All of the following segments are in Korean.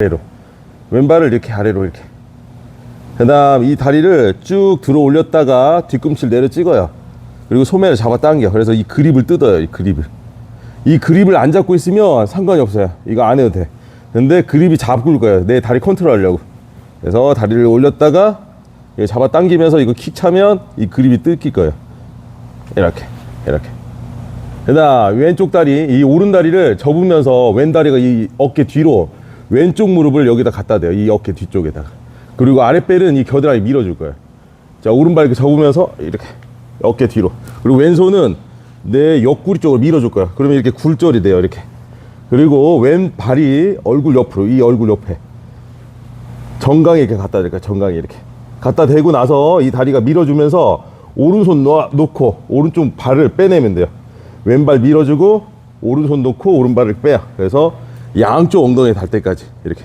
아래로 왼발을 이렇게 아래로 이렇게. 그 다음 이 다리를 쭉 들어 올렸다가 뒤꿈치를 내려 찍어요. 그리고 소매를 잡아 당겨. 그래서 이 그립을 뜯어요 이 그립을. 이 그립을 안 잡고 있으면 상관이 없어요. 이거 안 해도 돼. 근데 그립이 잡을 거예요. 내 다리 컨트롤 하려고. 그래서 다리를 올렸다가 잡아 당기면서 이거 킥 차면 이 그립이 뜯길 거예요. 이렇게 이렇게. 그다음 왼쪽 다리 이 오른 다리를 접으면서 왼 다리가 이 어깨 뒤로 왼쪽 무릎을 여기다 갖다 대요. 이 어깨 뒤쪽에다가. 그리고 아랫배는 이 겨드랑이 밀어줄 거예요. 자 오른발 이렇게 접으면서 이렇게 어깨 뒤로. 그리고 왼손은 내 옆구리 쪽으로 밀어줄 거야. 그러면 이렇게 굴절이 돼요 이렇게. 그리고 왼 발이 얼굴 옆으로 이 얼굴 옆에. 정강에 이렇게 갖다 대니까 정강에 이렇게. 갖다 대고 나서 이 다리가 밀어주면서 오른손 놓, 놓고 오른쪽 발을 빼내면 돼요. 왼발 밀어주고 오른손 놓고 오른발을 빼요 그래서 양쪽 엉덩이 닿을 때까지 이렇게.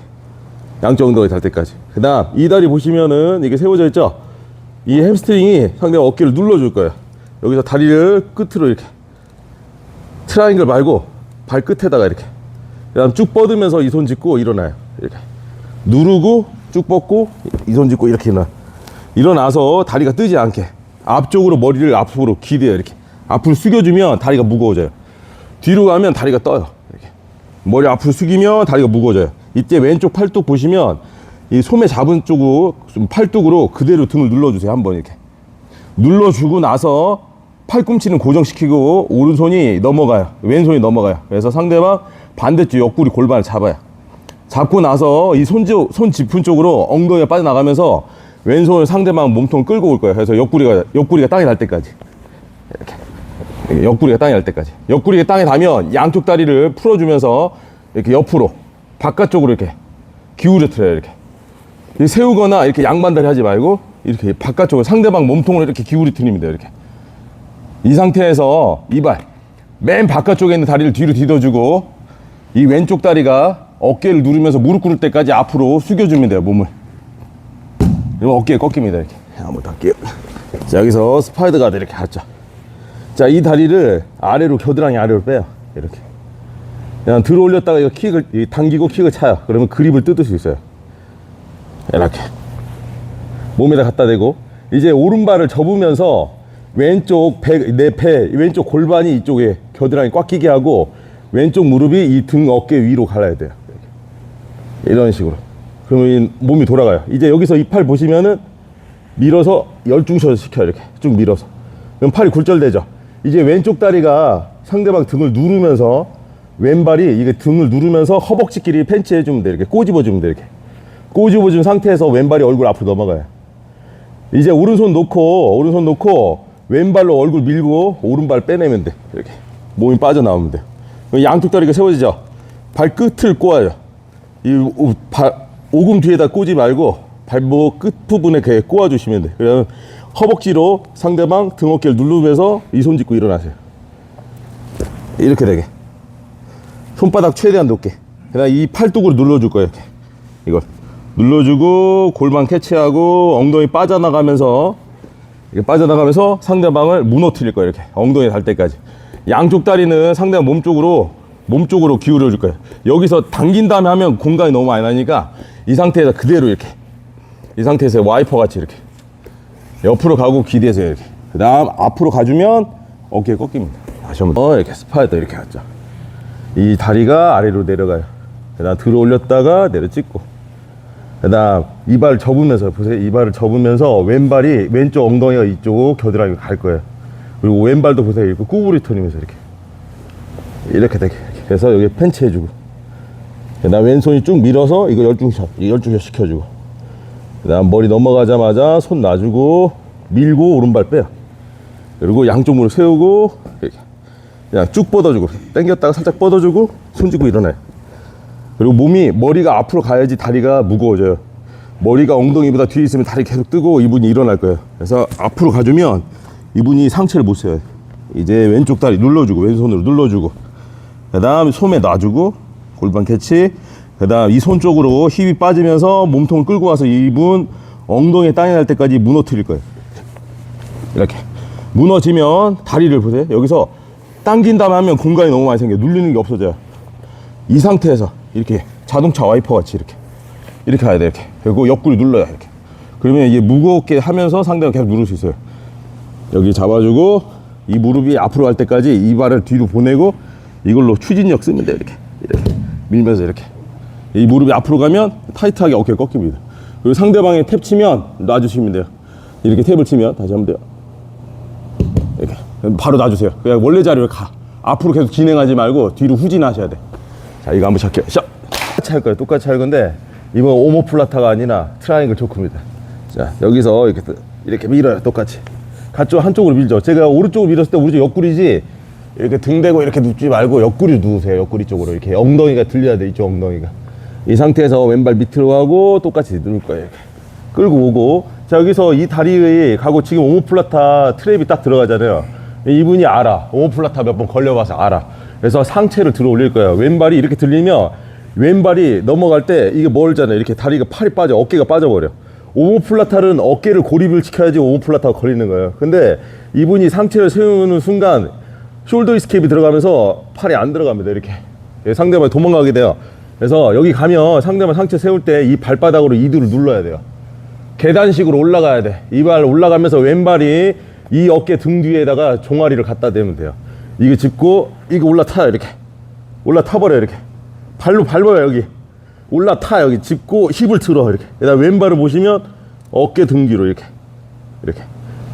양쪽 엉덩이 닿을 때까지. 그 다음 이 다리 보시면은 이게 세워져 있죠? 이 햄스트링이 상대방 어깨를 눌러줄 거예요. 여기서 다리를 끝으로 이렇게 트라이앵글 말고 발끝에다가 이렇게. 그 다음 쭉 뻗으면서 이 손 짚고 일어나요. 이렇게. 누르고 쭉 뻗고 이 손 짚고 이렇게 일어나. 일어나서 다리가 뜨지 않게 앞쪽으로 머리를 앞으로 기대요 이렇게. 앞으로 숙여주면 다리가 무거워져요. 뒤로 가면 다리가 떠요 머리 앞으로 숙이면 다리가 무거워져요. 이때 왼쪽 팔뚝 보시면 이 소매 잡은 쪽으로 좀 팔뚝으로 그대로 등을 눌러주세요. 한번 이렇게. 눌러주고 나서 팔꿈치는 고정시키고 오른손이 넘어가요. 왼손이 넘어가요. 그래서 상대방 반대쪽 옆구리 골반을 잡아요. 잡고 나서 이 손지, 손 짚은 쪽으로 엉덩이가 빠져나가면서 왼손을 상대방 몸통 끌고 올 거예요. 그래서 옆구리가 옆구리가 땅에 닿을 때까지. 이렇게 옆구리가 땅에 닿을 때까지. 옆구리가 땅에 닿으면 양쪽 다리를 풀어주면서 이렇게 옆으로 바깥쪽으로 이렇게 기울여 틀어요 이렇게. 이 세우거나 이렇게 양반다리 하지 말고 이렇게 바깥쪽으로 상대방 몸통을 이렇게 기울이 틀리면 돼요 이렇게. 이 상태에서 이발 맨 바깥쪽에 있는 다리를 뒤로 뒤져주고 이 왼쪽 다리가 어깨를 누르면서 무릎 꿇을 때까지 앞으로 숙여주면 돼요 몸을. 그리고 어깨에 꺾입니다 이렇게. 한번 더 할게요. 자 여기서 스파이더 가드 이렇게 하죠 자 이 다리를 아래로 겨드랑이 아래로 빼요 이렇게 그냥 들어 올렸다가 이거 킥을 이 당기고 킥을 차요 그러면 그립을 뜯을 수 있어요 이렇게 몸에다 갖다 대고 이제 오른발을 접으면서 왼쪽 배, 내 배, 왼쪽 골반이 이쪽에 겨드랑이 꽉 끼게 하고 왼쪽 무릎이 이 등 어깨 위로 갈라야 돼요. 이런 식으로. 그러면 이 몸이 돌아가요. 이제 여기서 이 팔 보시면은 밀어서 열중셔 시켜요. 이렇게 쭉 밀어서. 그럼 팔이 굴절되죠. 이제 왼쪽 다리가 상대방 등을 누르면서 왼발이 이게 등을 누르면서 허벅지끼리 팬치 해주면 돼. 이렇게 꼬집어주면 돼. 이렇게. 꼬집어준 상태에서 왼발이 얼굴 앞으로 넘어가요. 이제 오른손 놓고 오른손 놓고 왼발로 얼굴 밀고 오른발 빼내면 돼 이렇게 몸이 빠져나오면 돼 양쪽 다리가 세워지죠 발끝을 꼬아요 이 오, 발, 오금 뒤에다 꼬지 말고 발목 끝 부분에 이렇게 꼬아 주시면 돼 그러면 허벅지로 상대방 등 어깨를 누르면서 이 손 짚고 일어나세요. 이렇게 되게. 손바닥 최대한 높게. 그다음 이 팔뚝으로 눌러줄 거예요 이렇게. 이걸. 눌러주고 골반 캐치하고 엉덩이 빠져나가면서 빠져나가면서 상대방을 무너뜨릴 거예요 이렇게. 엉덩이 닿을 때까지. 양쪽 다리는 상대방 몸 쪽으로 몸 쪽으로 기울여 줄 거예요. 여기서 당긴 다음에 하면 공간이 너무 많이 나니까 이 상태에서 그대로 이렇게. 이 상태에서 와이퍼 같이 이렇게 옆으로 가고 기대세요 이렇게 그 다음 앞으로 가주면 어깨 꺾입니다. 다시 한번 더 이렇게 스파이더 이렇게 하죠 이 다리가 아래로 내려가요. 그 다음 들어 올렸다가 내려 찍고. 그 다음 이발 접으면서 보세요. 이발을 접으면서 왼발이 왼쪽 엉덩이가 이쪽 겨드랑이 갈 거예요. 그리고 왼발도 보세요. 이렇게 구부리 터니면서 이렇게. 이렇게 되게. 그래서 여기 펜치 해주고. 그 다음 왼손이 쭉 밀어서 이거 열중샷 열중샷 시켜주고 그 다음 머리 넘어가자마자 손 놔주고 밀고 오른발 빼요 그리고 양쪽 무릎 세우고 그냥 쭉 뻗어주고 당겼다가 살짝 뻗어주고 손 쥐고 일어나요 그리고 몸이 머리가 앞으로 가야지 다리가 무거워져요. 머리가 엉덩이보다 뒤에 있으면 다리 계속 뜨고 이분이 일어날 거예요. 그래서 앞으로 가주면 이분이 상체를 못 써요. 이제 왼쪽 다리 눌러주고 왼손으로 눌러주고 그 다음 소매 놔주고 골반 캐치 그 다음 이 손 쪽으로 힙이 빠지면서 몸통을 끌고 와서 이분 엉덩이 땅에 날 때까지 무너뜨릴 거예요. 이렇게 무너지면 다리를 보세요. 여기서 당긴 다음에 하면 공간이 너무 많이 생겨요. 눌리는 게 없어져요. 이 상태에서 이렇게 자동차 와이퍼 같이 이렇게 이렇게 가야 돼 이렇게 그리고 옆구리 눌러야 이렇게 그러면 이게 무겁게 하면서 상대가 계속 누를 수 있어요 여기 잡아주고 이 무릎이 앞으로 갈 때까지 이 발을 뒤로 보내고 이걸로 추진력 쓰면 돼요 이렇게 이렇게 밀면서 이렇게 이 무릎이 앞으로 가면 타이트하게 어깨가 꺾입니다. 그리고 상대방의 탭 치면 놔주시면 돼요. 이렇게 탭을 치면 다시 하면 돼요. 이렇게. 바로 놔주세요. 그냥 원래 자리로 가. 앞으로 계속 진행하지 말고 뒤로 후진하셔야 돼 자 이거 한번 시작해요. 샷 똑같이 할 거예요. 똑같이 할 건데 이번 오모플라타가 아니라 트라이앵글 초크입니다. 자 여기서 이렇게 또- 이렇게 밀어요. 똑같이. 한쪽 한쪽으로 밀죠. 제가 오른쪽으로 밀었을 때 오른쪽 옆구리지 이렇게 등 대고 이렇게 눕지 말고 옆구리 누우세요. 옆구리 쪽으로. 이렇게 엉덩이가 들려야 돼. 이쪽 엉덩이가 이 상태에서 왼발 밑으로 가고 똑같이 누울 거예요 끌고 오고. 자 여기서 이 다리에 가고 지금 오모플라타 트랩이 딱 들어가잖아요. 이분이 알아. 오모플라타 몇 번 걸려봐서 알아. 그래서 상체를 들어 올릴 거예요. 왼발이 이렇게 들리면 왼발이 넘어갈 때 이게 멀잖아요. 이렇게 다리가 팔이 빠져 어깨가 빠져버려. 오모플라타는 어깨를 고립을 시켜야지 오모플라타가 걸리는 거예요. 근데 이분이 상체를 세우는 순간 숄더 이스케이프 들어가면서 팔이 안 들어갑니다 이렇게. 예, 상대방이 도망가게 돼요 그래서 여기 가면 상대방 상체 세울 때 이 발바닥으로 이두를 눌러야 돼요 계단식으로 올라가야 돼. 이 발 올라가면서 왼발이 이 어깨 등 뒤에다가 종아리를 갖다 대면 돼요. 이거 짚고 이거 올라타요 이렇게. 올라타 버려 이렇게. 발로 밟아요 여기. 올라타 여기 짚고 힙을 틀어 이렇게. 그다음 왼발을 보시면 어깨 등 뒤로 이렇게. 이렇게.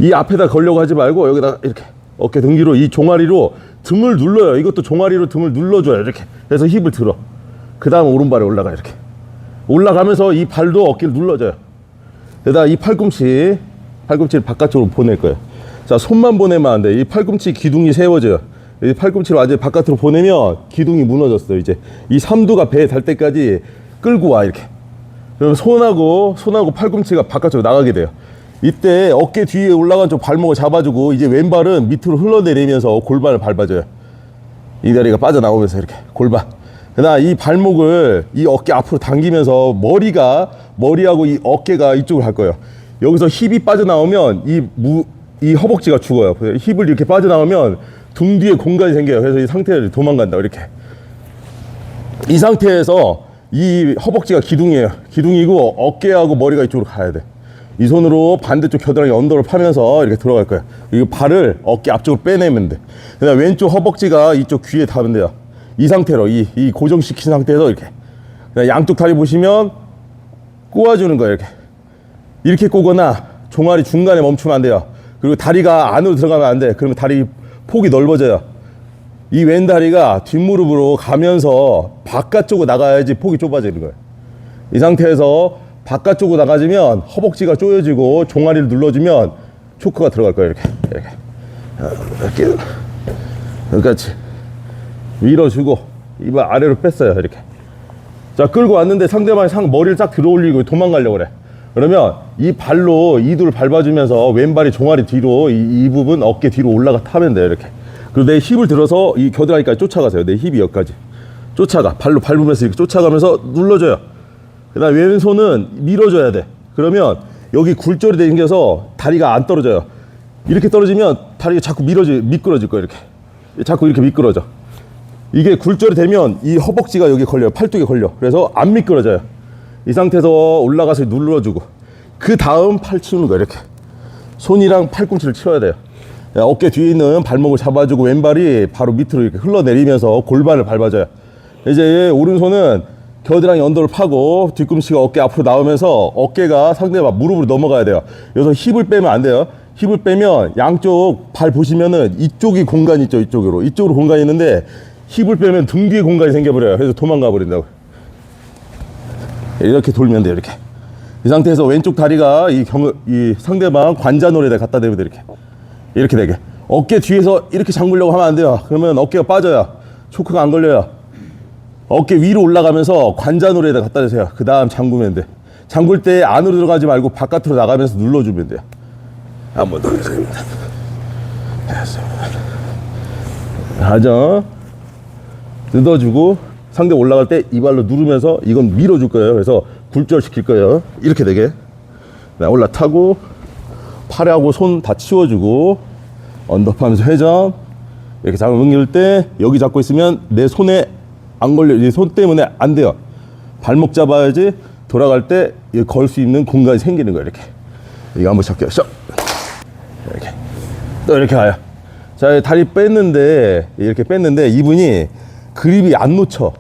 이 앞에다 걸려고 하지 말고 여기다 이렇게 어깨 등 뒤로 이 종아리로 등을 눌러요. 이것도 종아리로 등을 눌러줘요 이렇게. 그래서 힙을 들어. 그 다음 오른발에 올라가 이렇게. 올라가면서 이 발도 어깨를 눌러줘요. 게다가 이 팔꿈치, 팔꿈치를 바깥쪽으로 보낼 거예요. 자, 손만 보내면 안 돼. 이 팔꿈치 기둥이 세워져요. 이 팔꿈치를 완전히 바깥으로 보내면 기둥이 무너졌어요. 이제 이 삼두가 배에 달 때까지 끌고 와, 이렇게. 그럼 손하고, 손하고 팔꿈치가 바깥쪽으로 나가게 돼요. 이때 어깨 뒤에 올라간 쪽 발목을 잡아주고 이제 왼발은 밑으로 흘러내리면서 골반을 밟아줘요. 이 다리가 빠져나오면서 이렇게 골반. 그다음 이 발목을 이 어깨 앞으로 당기면서 머리가 머리하고 이 어깨가 이쪽으로 갈 거예요. 여기서 힙이 빠져나오면 이 무 이 허벅지가 죽어요. 힙을 이렇게 빠져나오면 등 뒤에 공간이 생겨요. 그래서 이 상태를 도망간다 이렇게. 이 상태에서 이 허벅지가 기둥이에요. 기둥이고 어깨하고 머리가 이쪽으로 가야 돼. 이 손으로 반대쪽 겨드랑이 언더를 파면서 이렇게 들어갈 거야. 이 발을 어깨 앞쪽으로 빼내면 돼. 그다음 왼쪽 허벅지가 이쪽 귀에 닿으면 돼요. 이 상태로 이, 이 고정시킨 상태에서 이렇게. 양쪽 다리 보시면 꼬아주는 거예요. 이렇게. 이렇게 꼬거나 종아리 중간에 멈추면 안 돼요. 그리고 다리가 안으로 들어가면 안 돼. 그러면 다리 폭이 넓어져요. 이 왼 다리가 뒷무릎으로 가면서 바깥쪽으로 나가야지 폭이 좁아지는 거예요. 이 상태에서 바깥쪽으로 나가지면 허벅지가 조여지고 종아리를 눌러주면 초크가 들어갈 거예요. 이렇게. 이렇게. 아, 이렇게. 여기까지. 밀어주고 이발 아래로 뺐어요. 이렇게. 자, 끌고 왔는데 상대방이 상 머리를 딱 들어 올리고 도망가려고 그래. 그러면 이 발로 이두를 밟아주면서 왼발이 종아리 뒤로 이, 이 부분 어깨 뒤로 올라가 타면 돼요. 이렇게. 그리고 내 힙을 들어서 이 겨드랑이까지 쫓아가세요. 내 힙이 여기까지. 쫓아가. 발로 밟으면서 이렇게 쫓아가면서 눌러줘요. 그 다음 왼손은 밀어줘야 돼. 그러면 여기 굴절이 생겨서 다리가 안 떨어져요. 이렇게 떨어지면 다리가 자꾸 밀어지, 미끄러질 거예요. 이렇게. 자꾸 이렇게 미끄러져. 이게 굴절이 되면 이 허벅지가 여기 걸려요. 팔뚝에 걸려. 그래서 안 미끄러져요. 이 상태에서 올라가서 눌러주고. 그 다음 팔 치는 거예요. 이렇게. 손이랑 팔꿈치를 치워야 돼요. 야, 어깨 뒤에 있는 발목을 잡아주고 왼발이 바로 밑으로 이렇게 흘러내리면서 골반을 밟아줘요. 이제 오른손은 겨드랑이 언더를 파고 뒤꿈치가 어깨 앞으로 나오면서 어깨가 상대방 무릎으로 넘어가야 돼요. 여기서 힙을 빼면 안 돼요. 힙을 빼면 양쪽 발 보시면은 이쪽이 공간 있죠. 이쪽으로. 이쪽으로 공간이 있는데 힙을 빼면 등 뒤에 공간이 생겨버려요. 그래서 도망가 버린다고. 이렇게 돌면 돼요. 이렇게. 이 상태에서 왼쪽 다리가 이, 경, 이 상대방 관자놀이에다 갖다 대면 돼. 이렇게. 이렇게 되게. 어깨 뒤에서 이렇게 잠그려고 하면 안 돼요. 그러면 어깨가 빠져요. 초크가 안 걸려요. 어깨 위로 올라가면서 관자놀이에다 갖다 대세요. 그 다음 잠그면 돼. 잠글 때 안으로 들어가지 말고 바깥으로 나가면서 눌러주면 돼요. 한번더 해줍니다. 하죠. 뜯어주고 상대 올라갈 때 이 발로 누르면서 이건 밀어줄 거예요. 그래서 굴절 시킬 거예요. 이렇게 되게. 네, 올라타고 팔하고 손 다 치워주고 언더파면서 회전 이렇게 잡아 넘길 때 여기 잡고 있으면 내 손에 안 걸려 이손 때문에 안 돼요 발목 잡아야지 돌아갈 때 걸 수 있는 공간이 생기는 거예요. 이렇게. 이거 한번 잡게요. 셔. 이렇게. 또 이렇게 가요. 자, 다리 뺐는데, 이렇게 뺐는데, 이분이 그립이 안 놓쳐.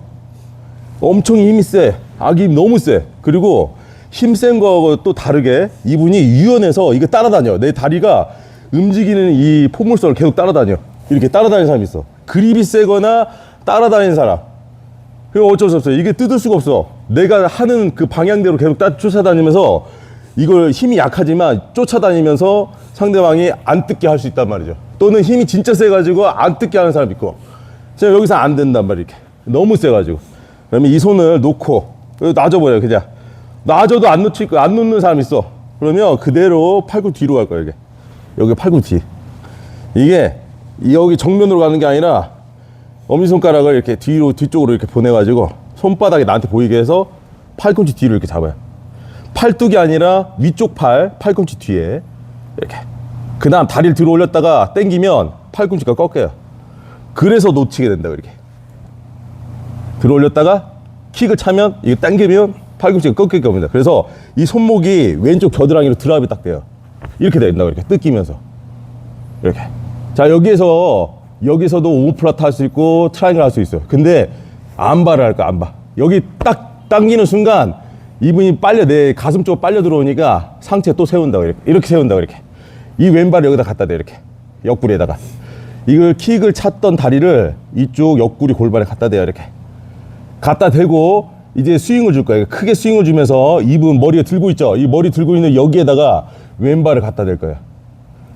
엄청 힘이 세. 아기 힘 너무 세. 그리고 힘 센 거하고 또 다르게 이분이 유연해서 이게 따라다녀. 내 다리가 움직이는 이 포물선을 계속 따라다녀. 이렇게 따라다니는 사람이 있어. 그립이 세거나 따라다니는 사람. 그럼 어쩔 수 없어요. 이게 뜯을 수가 없어. 내가 하는 그 방향대로 계속 따, 쫓아다니면서 이걸 힘이 약하지만 쫓아다니면서 상대방이 안 뜯게 할 수 있단 말이죠. 또는 힘이 진짜 세가지고 안 뜯게 하는 사람 있고. 제가 여기서 안 된단 말이야, 이렇게. 너무 세가지고. 그러면 이 손을 놓고, 놔줘버려요, 그냥. 놔줘도 안 거, 안 놓는 사람 있어. 그러면 그대로 팔굽 뒤로 갈 거야, 이게. 여기 팔굽 뒤. 이게 여기 정면으로 가는 게 아니라 엄지손가락을 이렇게 뒤로 뒤쪽으로 이렇게 보내가지고 손바닥이 나한테 보이게 해서 팔꿈치 뒤로 이렇게 잡아요. 팔뚝이 아니라 위쪽 팔 팔꿈치 뒤에 이렇게. 그 다음 다리를 들어 올렸다가 당기면 팔꿈치가 꺾여요. 그래서 놓치게 된다 이렇게. 들어 올렸다가 킥을 차면 이게 당기면 팔꿈치가 꺾일 겁니다. 그래서 이 손목이 왼쪽 겨드랑이로 드랍이 딱 돼요. 이렇게 된다 이렇게 뜯기면서 이렇게. 자 여기에서 여기서도 오므플라트 할수 있고 트라이앵글 할 수 있어요. 근데 안바를 할까 안바. 여기 딱 당기는 순간 이분이 빨려 내 가슴 쪽 빨려 들어오니까 상체 또 세운다고 이렇게 이렇게 세운다고 이렇게. 이 왼발을 여기다 갖다 대 이렇게 옆구리에다가 이걸 킥을 찼던 다리를 이쪽 옆구리 골반에 갖다 대요 이렇게. 갖다 대고 이제 스윙을 줄 거예요. 크게 스윙을 주면서 이분 머리에 들고 있죠. 이 머리 들고 있는 여기에다가 왼발을 갖다 댈 거예요.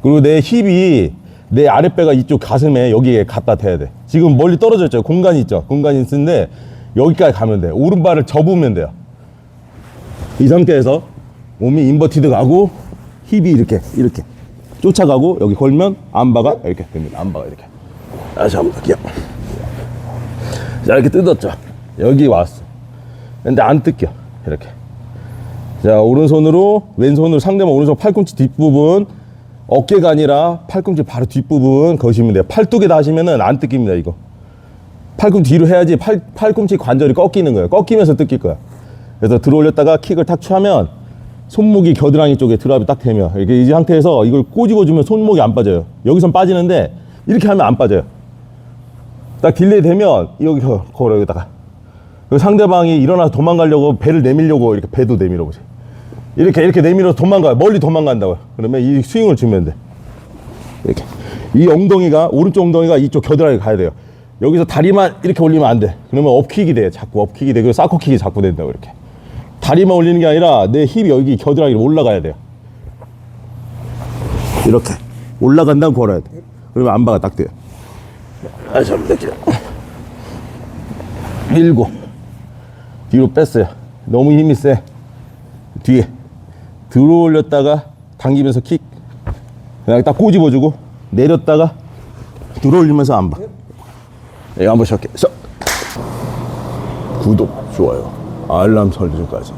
그리고 내 힙이 내 아랫배가 이쪽 가슴에 여기에 갖다 대야 돼. 지금 멀리 떨어져 있죠. 공간이 있죠. 공간이 있는데 여기까지 가면 돼. 오른발을 접으면 돼요. 이 상태에서 몸이 인버티드 가고 힙이 이렇게 이렇게 쫓아가고 여기 걸면 안바가 이렇게 됩니다. 안바가 이렇게. 다시 한번 볼게요. 자 이렇게 뜯었죠. 여기 왔어. 근데 안 뜯겨. 이렇게. 자 오른손으로 왼손으로 상대방 오른손 팔꿈치 뒷부분 어깨가 아니라 팔꿈치 바로 뒷부분 거시면 돼요. 팔뚝에다 하시면은 안 뜯깁니다 이거. 팔꿈치 뒤로 해야지 팔, 팔꿈치 관절이 꺾이는 거예요. 꺾이면서 뜯길 거야. 그래서 들어 올렸다가 킥을 탁 취하면 손목이 겨드랑이 쪽에 드랍이 딱 되면 이렇게 이 상태에서 이걸 꼬집어 주면 손목이 안 빠져요. 여기선 빠지는데 이렇게 하면 안 빠져요. 딱 딜레이 되면 여기 거- 걸어 여기다가 그 상대방이 일어나서 도망가려고 배를 내밀려고 이렇게 배도 내밀어 보세요. 이렇게 이렇게 내밀어서 도망가요. 멀리 도망간다고요. 그러면 이 스윙을 주면 돼. 이렇게 이 엉덩이가 오른쪽 엉덩이가 이쪽 겨드랑이 가야 돼요. 여기서 다리만 이렇게 올리면 안 돼. 그러면 업킥이 돼. 자꾸 업킥이 되고 사커킥이 자꾸 된다고 이렇게. 다리만 올리는 게 아니라 내 힙이 여기 겨드랑이로 올라가야 돼요. 이렇게 올라간 다음 걸어야 돼. 그러면 안바가 딱 돼요. 아, 잠깐만요. 밀고 뒤로 뺐어요. 너무 힘이 세. 뒤에 들어 올렸다가 당기면서 킥. 그냥 딱 꼬집어주고 내렸다가 들어 올리면서 안 봐. 네, 한번 시작해. 서. 구독, 좋아요, 알람 설정까지.